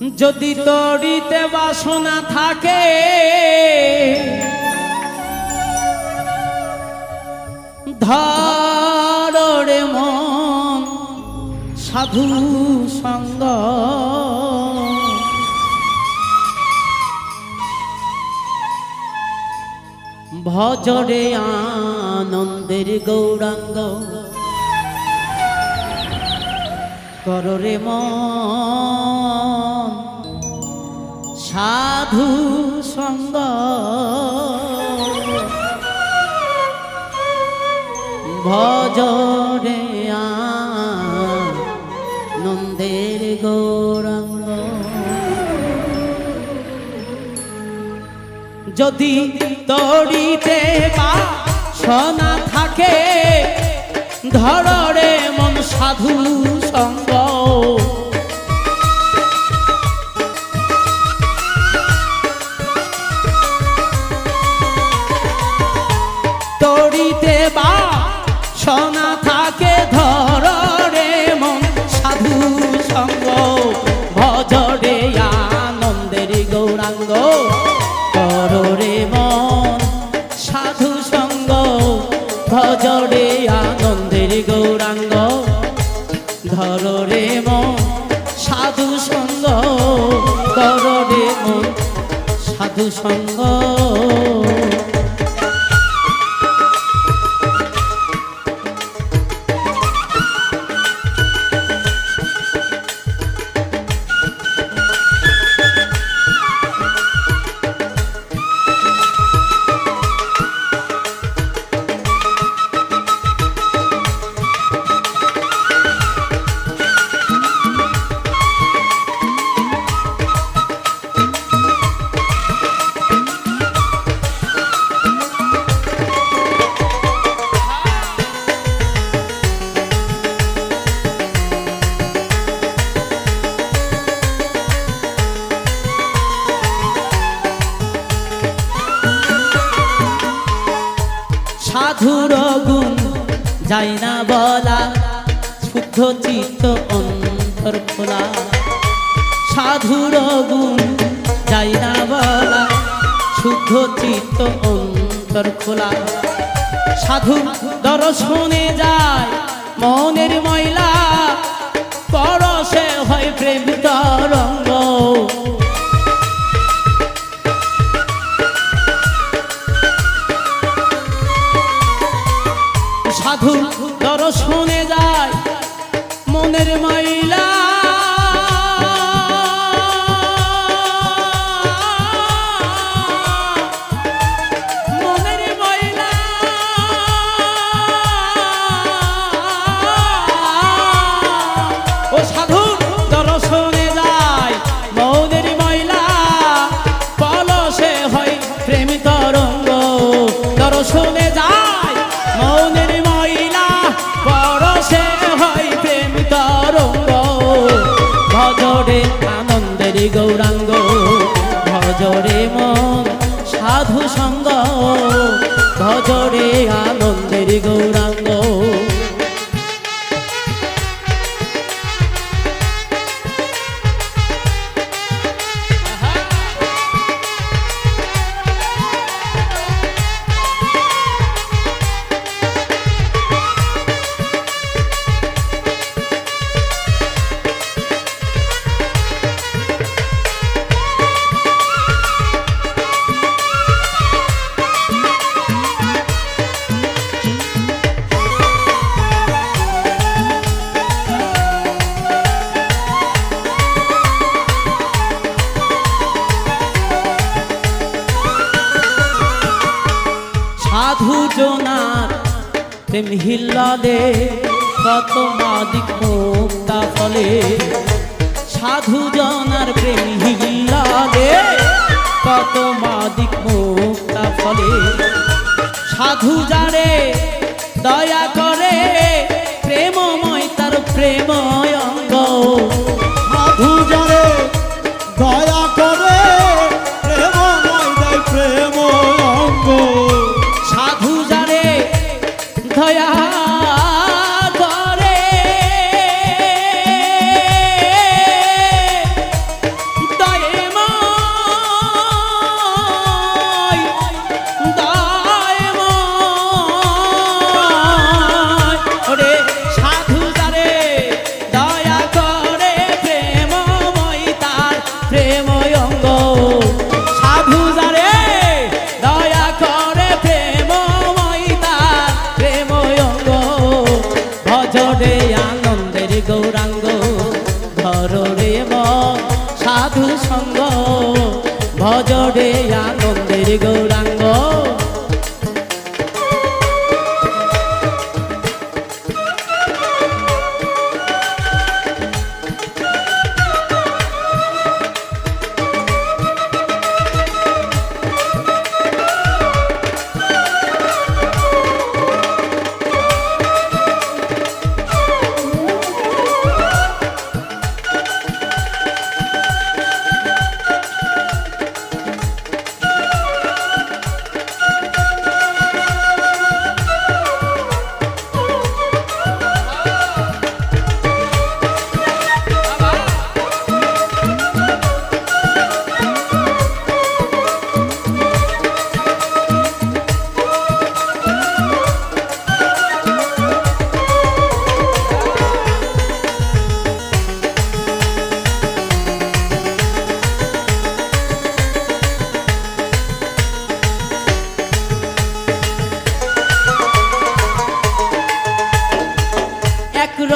যদি তড়িতে বাসনা থাকে ধরে মন সাধু সঙ্গ। ভজরে আনন্দের গৌরাঙ্গ কররে মন সাধু সঙ্গ ভজরে আনন্দের গৌরাঙ্গ। যদি তড়িতে বা সনা থাকে ধররে মন সাধু সঙ্গ। আনন্দের গৌরাঙ্গ কররে যাই না বলা, শুদ্ধ চিত্ত অন্তর খোলা। সাধুর গুণ যাই না বলা, শুদ্ধ চিত্ত অন্তর খোলা। সাধু দর্শনে যায় মনের ময়লা, পরশে হয় প্রেম তরঙ্গ। সাধু শুনে যায় মনের মাইলা। প্রেম হিল্লালে কত মাদিক মুক্তা ফলে। সাধু জনার প্রেম হিল্লালে কত মাদিক মুক্তা ফলে। সাধু যারে দয়া করে, প্রেমময় তার প্রেময় অঙ্গ। সাধু জনে দয়া ভজরে আনন্দের গৌরাঙ্গ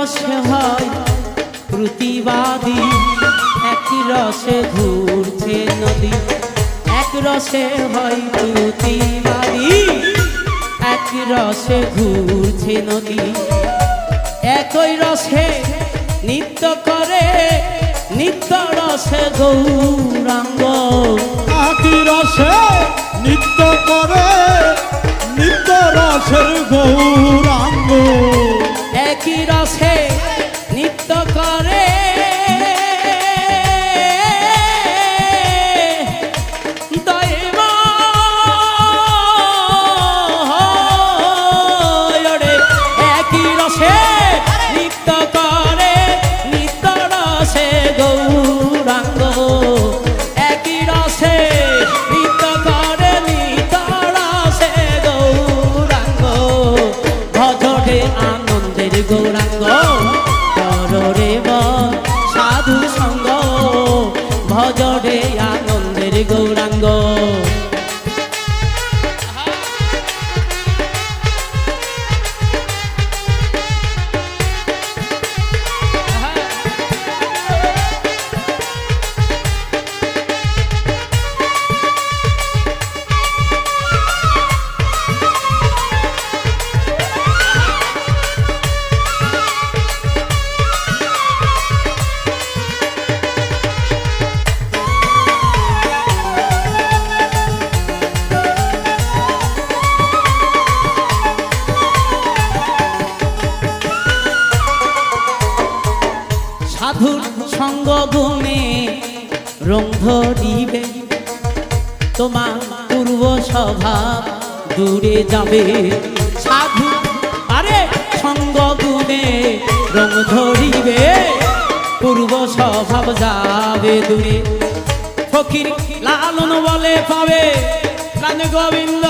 রসে হয় প্রতিবাদী। এক রসে ঘুরছে নদী, এক রসে হয় প্রতিবাদী। এক রসে ঘুরছে নদী, একই রসে নৃত্য করে, নিত্য রসে গৌরাঙ্গ। আকি রসে নিত্য করে, নিত্য রসের গৌরাঙ্গ। একই রসে? নৃত্য করে আনন্দের ধরিবে। তোমার পূর্ব স্বভাব দূরে যাবে। সাধু, আরে সঙ্গ গুণে রং ধরিবে। পূর্ব স্বভাব যাবে দূরে। ফকির লালন বলে পাবে। গোবিন্দ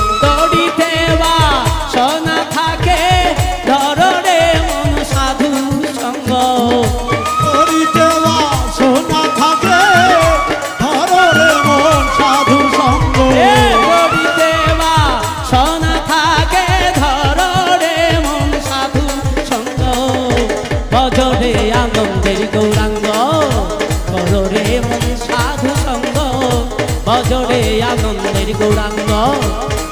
আনন্দের গৌরাঙ্গ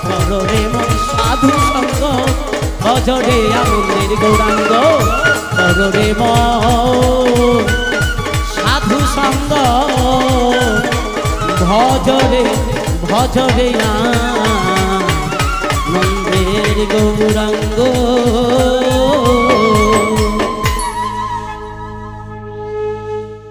কররে মন সাধু সঙ্গ ভজরে আনন্দের গৌরাঙ্গ কররে মন সাধু সঙ্গ। ভজরে ভজরে নন্দের গৌরাঙ্গ।